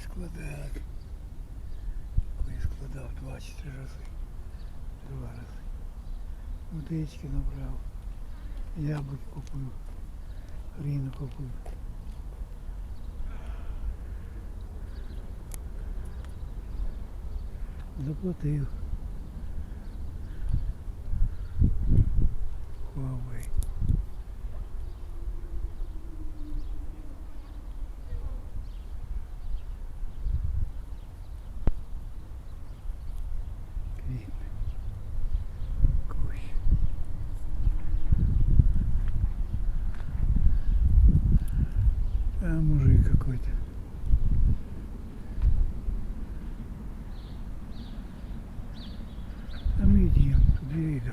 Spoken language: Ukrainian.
складав. Коли складав 24 рази. Два рази. Водички набрав. Яблуки купив. Ріну купив. Заплатив. А мужик какой-то. А мы идем, тут я иду.